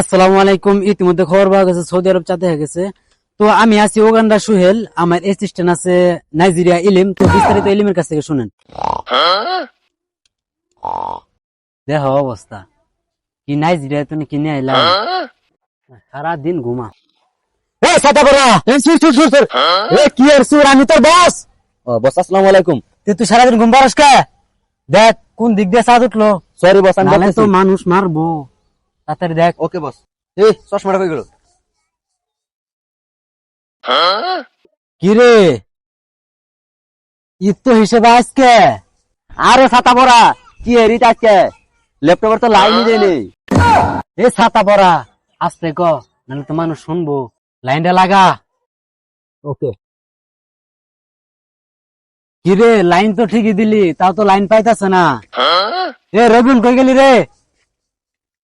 আসসালামু আলাইকুম। ইতিমধ্যে খবর পাওয়া গেছে সৌদি আরব চাঁদে হয়ে গেছে। তো আমি আছি ওগান্ডা সুহেল আমার অ্যাসিস্ট্যান্ট আছে নাইজেরিয়া ইলিম। তো বিস্তারিত ইলিমের কাছ থেকে শুনেন। দেহ অবস্থা। কি নাইজেরিয়া তুমি কিনে সারা দিন ঘুমা। এ সাদা বড়া এ সুর সুর সুর সুর! এ কি আর সুর আমি তোর বস ও বস আসসালামু আলাইকুম। তুই তুই সারাদিন ঘুম পারস কে? দেখ কোন দিক দিয়ে চাঁদ উঠল? সরি বস আমি তো মানুষ মারবো। তাড়াতাড়ি দেখ। ওকে বস এই চশমাটা কই গেল? কি রে? তো আজকে। আরে ছাতা বড়া কি হেরিত আজকে? ল্যাপটপের তো লাইনই দেয় নেই। এ ছাতা পরা আস্তে ক নাহলে তো মানুষ শুনব। লাইনটা লাগা। ওকে কি রে লাইন তো ঠিকই দিলি তাও তো লাইন পাইতাছে না। এ রবিন কই গেলি রে?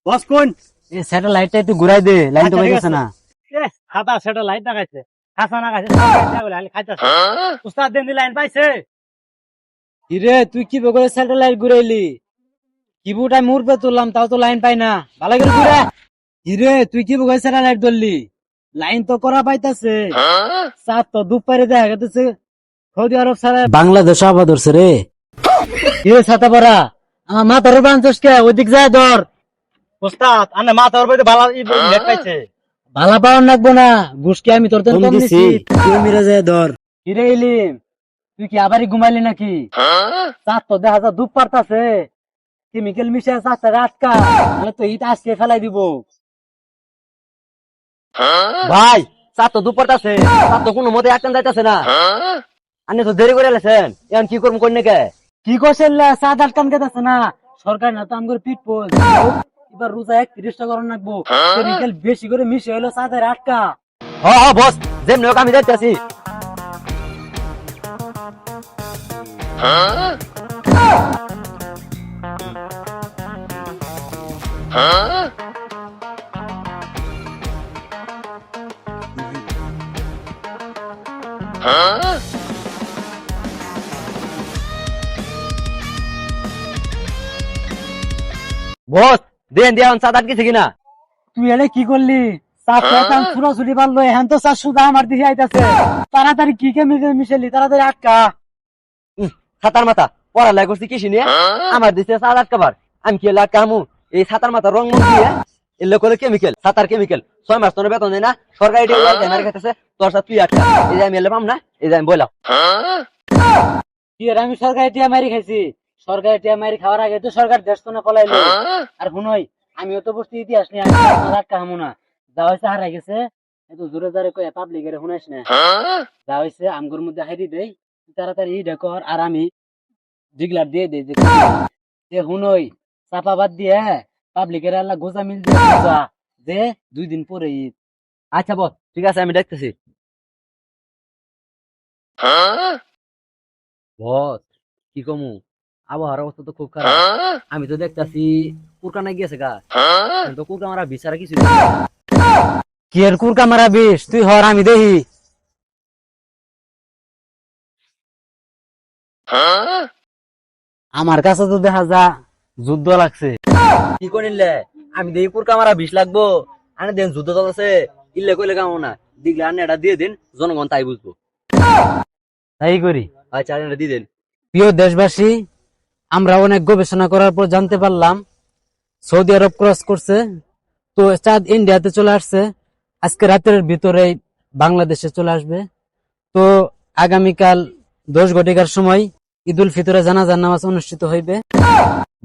বস কোন? এ স্যাটেলাইটটা একটু ঘুরাই দে লাইন তো আচ্ছা, পাইতাছে আছে। না। এ খাতা সেটা লাইট লাগাইছে খাসা না খাইতাছে উস্তাদ দেন লাইন পাইছে। কি রে তুই কি করে স্যাটেলাইট ঘুরাইলি? কিবোর্ড আমি উড়বে তুললাম তাও তো লাইন পাই না। ভালো করে ঘুরে। কি রে তুই কি করে স্যাটেলাইট ধরলি? লাইন তো করা পাইতাছে। সাত তো দুপারে দেখা গেছে সৌদি আরব ছাড়া বাংলাদেশ ধরছে রে। কি রে ছাতা পরা আমার মাথার উপর আনছস কে? ওইদিক যায় ধর। উস্তাদ আনে মাথা ওর বাইতে ভালো ই নেট পাইছে ভালা পাওয়ার নাকবো না ঘুষকে আমি তোর কম দিছি। তুই মিরে যায় ধর। কিরে ইলিম তুই কি আবারই ঘুমাইলি নাকি? চাঁদ তো দেখা যা পারতাছে। কেমিক্যাল চাঁদটা আটকা নাহলে তো হিট আজকে ফেলাই দিব। ভাই চাপ তো দুপুর আছে চাপ তো কোনো মতে একটান যাইতাছে না। আপনি তো দেরি করে এলেছেন এখন কি করব কোন কে কি করছে চাঁদ আটকান কেতাছে না সরকার না তো আমগর পিট পোল এবার রোজা এক তিরিশটা করন রাখব কেমিক্যাল বেশি করে মিশে হলো চাঁদের আটকা। হ হ বস যেমনি হোক আমি যাইতেছি। বস দেন আটকেছে কিনা? তুই এলে কি করলি? চাঁদ পেতাম ছুরা ছুটি পারল এখন তো চার সুদা আমার দিকে আইতাছে। তাড়াতাড়ি কি কেমিক্যাল মিশালি? তাড়াতাড়ি আটকা। উহ, মাথা। করছি কি শুনিয়ে আমার দিছে সাত আট আমি কি লাট কামু? এই মাথা রং দিয়ে। এলে করে কেমিক্যাল ছাতার কেমিক্যাল ছয় মাস তোর বেতন দেয় না। সরকারি খাইতেছে তোর সাথে তুই আটকা। এই যে আমি এলে পাম না? এই যে আমি বললাম কি আমি সরকারি টিয়া মারি খাইছি। সরকারি টিয়া মারি খাওয়ার আগে তো সরকার দেশ তো না পলাইলো। আর শুনই আমিও তো বসতে ইতিহাস নিয়ে আমি আপনার আটকা না। যা হয়েছে হারাই গেছে এত জোরে জোরে কয়ে পাবলিকের শুনাইস না। যা হয়েছে আমগুর মধ্যে হাইরি দেই তাড়াতাড়ি ইডা কর আর আমি ডিগলার দিয়ে দেই যে শুনই চাপা বাদ দিয়ে পাবলিকের আল্লাহ গোজা মিল যে দুই দিন পরে ঈদ। আচ্ছা বস ঠিক আছে আমি দেখতেছি। বস কি কমু? আবহাওয়ার অবস্থা তো খুব খারাপ। আমি তো দেখতাছি কুরকানা গিয়েছে গা। তো কুরকা মারা বিচারা কিছু কি এর কুরকা মারা বিষ? তুই হর আমি দেখি আমার কাছে তো দেখা যা যুদ্ধ লাগছে। কি করিলে? আমি দেখি কুরকা মারা বিষ লাগবো। আনে দেন যুদ্ধ চলছে ইল্লে কইলে কামো না। দিগলে আনে এটা দিয়ে দিন জনগণ তাই বুঝব। তাই করি। আচ্ছা আনে দিয়ে দিন। প্রিয় দেশবাসী আমরা অনেক গবেষণা করার পর জানতে পারলাম সৌদি আরব ক্রস করছে তো চাঁদ ইন্ডিয়াতে চলে আসছে আজকে রাতের ভিতরে বাংলাদেশে চলে আসবে। তো আগামীকাল দশ ঘটিকার সময় ঈদ উল ফিতরে জানাজার নামাজ অনুষ্ঠিত হইবে।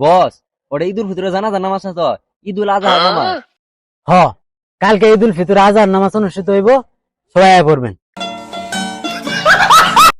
বস ওটা ঈদুল ফিতরে জানা জানা মাস না তো? ঈদুল আজহা নামাজ। হ কালকে ঈদ উল ফিতরে আজার নামাজ অনুষ্ঠিত হইব সবাই পড়বেন।